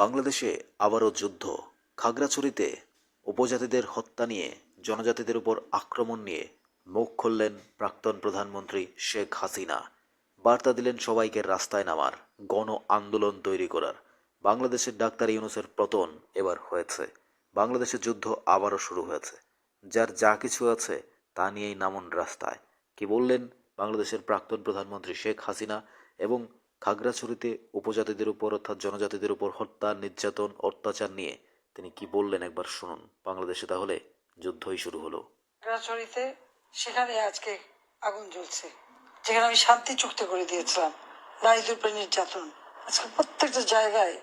বাংলাদেশে আবারও যুদ্ধ। খাগড়াছড়িতে উপজাতিদের হত্যা নিয়ে জনজাতিদের উপর আক্রমণ নিয়ে মুখ খুললেন প্রাক্তন প্রধানমন্ত্রী শেখ হাসিনা। বার্তা দিলেন সবাইকে রাস্তায় নামার, গণ আন্দোলন তৈরি করার। বাংলাদেশের ডাক্তার ইউনুসের পতন এবার হয়েছে। বাংলাদেশের যুদ্ধ আবারও শুরু হয়েছে। যার যা কিছু আছে তা নিয়েই নামুন রাস্তায়। কি বললেন বাংলাদেশের প্রাক্তন প্রধানমন্ত্রী শেখ হাসিনা এবং খাগড়াছড়িতে উপজাতিদের উপর অর্থাৎ জনজাতিদের উপর হত্যা, নির্যাতন, অত্যাচার নিয়ে তিনি কি বললেন একবার শুনুন। বাংলাদেশে তাহলে যুদ্ধই শুরু হলো। খাগড়াছড়িতে সেখানে আজকে আগুন জ্বলছে। যেখানে আমি শান্তি চুক্তি করে দিয়েছিলাম। নারীদের উপরে নির্যাতন। আজকে প্রত্যেকটা জায়গায়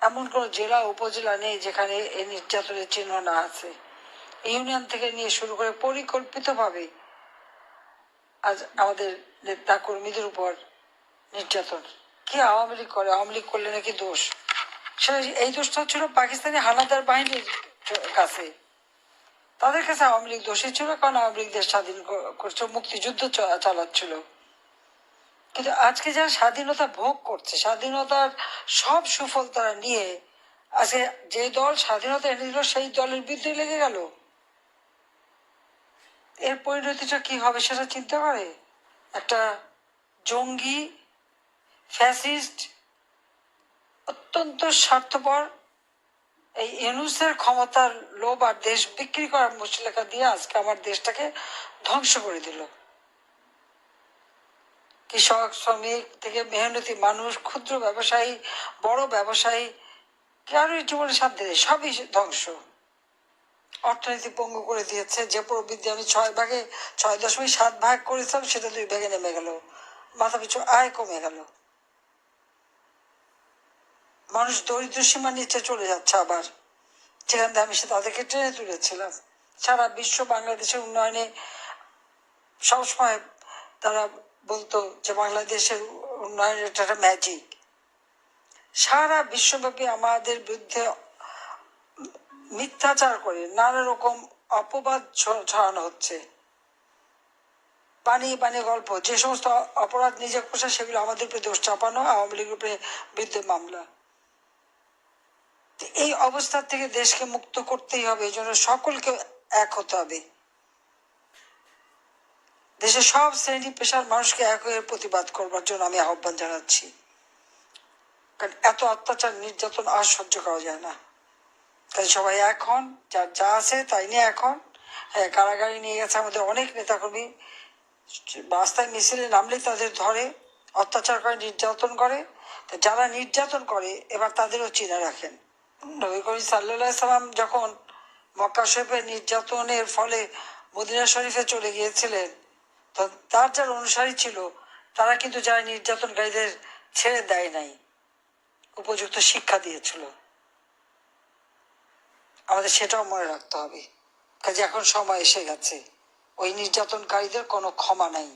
এমন কোনো জেলা, উপজেলা নেই যেখানে এই নির্যাতনের চিহ্ন না আছে। ইউনিয়ন থেকে নিয়ে শুরু করে পরিকল্পিতভাবে আজ আমাদের নেতা কর্মীদের উপর নির্যাতন। কি আওয়ামী লীগ করে? আওয়ামী লীগ করলে নাকি দোষ? সেটা এই দোষটা ছিল পাকিস্তানি হানাদার বাহিনীর কাছে। তাদের কাছে আওয়ামী লীগ দোষী ছিল, কারণ আওয়ামী লীগ দেশ স্বাধীন করছে, মুক্তিযুদ্ধ চালাচ্ছিল। কিন্তু আজকে যারা স্বাধীনতা ভোগ করছে, স্বাধীনতার সব সুফল তারা নিয়ে আজকে যে দল স্বাধীনতা এনে দিল, সেই দলের বিরুদ্ধে লেগে গেল। এর পরিণতিটা কি হবে সেটা চিন্তা করে? একটা জঙ্গি ফ্যাসিস্ট, অত্যন্ত স্বার্থপর। এই ইউনুসের ক্ষমতার লোভ আর দেশ বিক্রি করার মুচলেখা দিয়ে আজকে আমার দেশটাকে ধ্বংস করে দিল। কৃষক, শ্রমিক থেকে মেহনতি মানুষ, ক্ষুদ্র ব্যবসায়ী, বড় ব্যবসায়ী, কারোর জীবনে শান্তি নেই, সবই ধ্বংস। অর্থনীতি পঙ্গু করে দিয়েছে, যে প্রবৃদ্ধি আমি ছয় ভাগে, ছয় দশমিক সাত ভাগ করেছিলাম, সেটা দুই ভাগে নেমে গেল। মাথা পিছু আয় কমে গেল। মানুষ দরিদ্র সীমা নিচে চলে যাচ্ছে আবার। যেখান থেকে আমি সে তাদেরকে টেনে তুলেছিলাম। সারা বিশ্ব বাংলাদেশের উন্নয়নে সবসময় তারা বলতো যে বাংলাদেশের উন্নয়নের এটা একটা ম্যাজিক সারা বিশ্বব্যাপী আমাদের বিরুদ্ধে মিথ্যাচার করে নানা রকম অপবাদ ছড়ানো হচ্ছে। বানিয়ে বানিয়ে গল্প, যে সমস্ত অপরাধ নিজে করছে, সেগুলো আমাদের উপরে দোষ চাপানো, আওয়ামী লীগের উপরে বিরুদ্ধে মামলা। এই অবস্থা থেকে দেশকে মুক্ত করতেই হবে, এই জন্য সকলকে এক হতে হবে। দেশের সব শ্রেণি পেশার মানুষকে এক হয়ে প্রতিবাদ করবার জন্য আমি আহ্বান জানাচ্ছি। কারণ এত অত্যাচার, নির্যাতন আর সহ্য করা যায় না। তাই সবাই এখন যার যা আছে তাই নিয়ে এখন হ্যাঁ কারাগারে নিয়ে গেছে আমাদের অনেক নেতাকর্মী। রাস্তায় মিছিলে নামলে তাদের ধরে, অত্যাচার করে, নির্যাতন করে। যারা নির্যাতন করে, এবার তাদেরও চিনে রাখেন। নবী করিম সাল্লাহ সাল্লাম যখন মক্কা শরীফের নির্যাতনের ফলে মদিনা শরীফে চলে গিয়েছিলেন তার যারা অনুসারী ছিল, তারা কিন্তু যারা নির্যাতনকারীদের ছেড়ে দেয় নাই, উপযুক্ত শিক্ষা দিয়েছিল। আমাদের সেটাও মনে রাখতে হবে। কাজে এখন সময় এসে গেছে। ওই নির্যাতনকারীদের কোনো ক্ষমা নাই।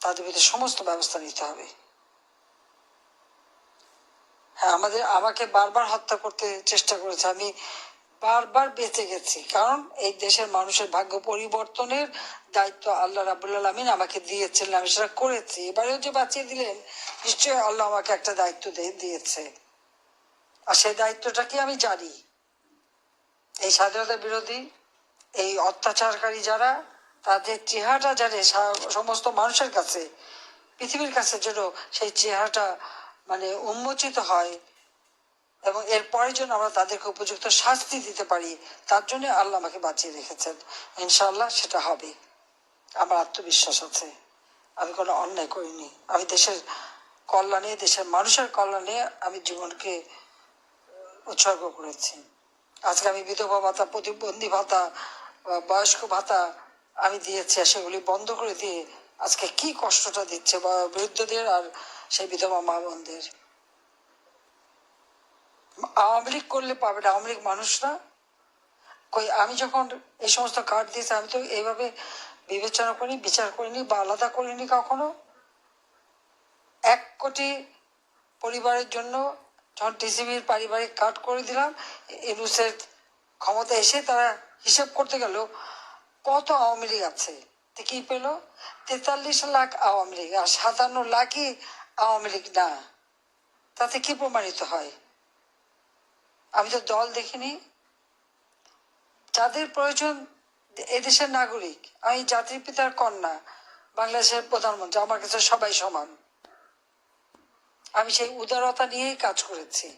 তাদের বিরুদ্ধে সমস্ত ব্যবস্থা নিতে হবে। আমাদের, আমাকে বারবার হত্যা করতে চেষ্টা করেছে। আমি বারবার বেঁচে গেছি। কারণ এই দেশের মানুষের ভাগ্য পরিবর্তনের দায়িত্ব আল্লাহ রাবুল আলমিন আমাকে দিয়েছিলেন আমি সেটা করেছি। এবারেও যে বাঁচিয়ে দিলেন, নিশ্চয়ই আল্লাহ আমাকে একটা দায়িত্ব দিয়েছে। আর সেই দায়িত্বটা কি আমি জানি? এই স্বাধীনতা বিরোধী, এই অত্যাচারকারী যারা, তাদের চেহারাটা জানে সমস্ত মানুষের কাছে, পৃথিবীর কাছে যেন সেই চেহারাটা মানে উন্মোচিত হয় এবং এরপরে যেন আমরা তাদেরকে উপযুক্ত শাস্তি দিতে পারি, তার জন্য আল্লাহ আমাকে বাঁচিয়ে রেখেছেন। ইনশাল্লাহ সেটা হবে। আমার আত্মবিশ্বাস আছে। আমি কোনো অন্যায় করিনি। আমি দেশের কল্যাণে, দেশের মানুষের কল্যাণে আমি জীবনকে উৎসর্গ করেছি। আজকে আমি বিধবা ভাতা, প্রতিবন্ধী ভাতা বয়স্ক ভাতা আমি দিয়েছি সেগুলি বন্ধ করে দিয়ে আজকে কি কষ্টটা দিচ্ছে বা বৃদ্ধদের আর সেই বিধবা মা বোনদের। আওয়ামী লীগ করলে পাবে না, আওয়ামী লীগ মানুষ না। কই, আমি যখন এই সমস্ত কার্ড দিয়েছি, আমি তো এইভাবে বিবেচনা করিনি, বিচার করিনি বা আলাদা করিনি কখনো। এক কোটি পরিবারের জন্য যখন টিসিবির পারিবারিক কার্ড করে দিলাম এনুসের ক্ষমতা এসে তারা হিসেব করতে গেল, কত আওয়ামী লীগ আছে? কি পেল? তেতাল্লিশ লাখ আওয়ামী লীগ আর সাতান্ন লাখই আওয়ামী লীগ, না। তাতে কি প্রমাণিত হয়? আমি তো দল দেখিনি। যাদের প্রয়োজন এদেশের নাগরিক, আমি জাতির পিতার কন্যা, বাংলাদেশের প্রধানমন্ত্রী, আমার কাছে সবাই সমান। আমি সেই উদারতা নিয়েই কাজ করেছি।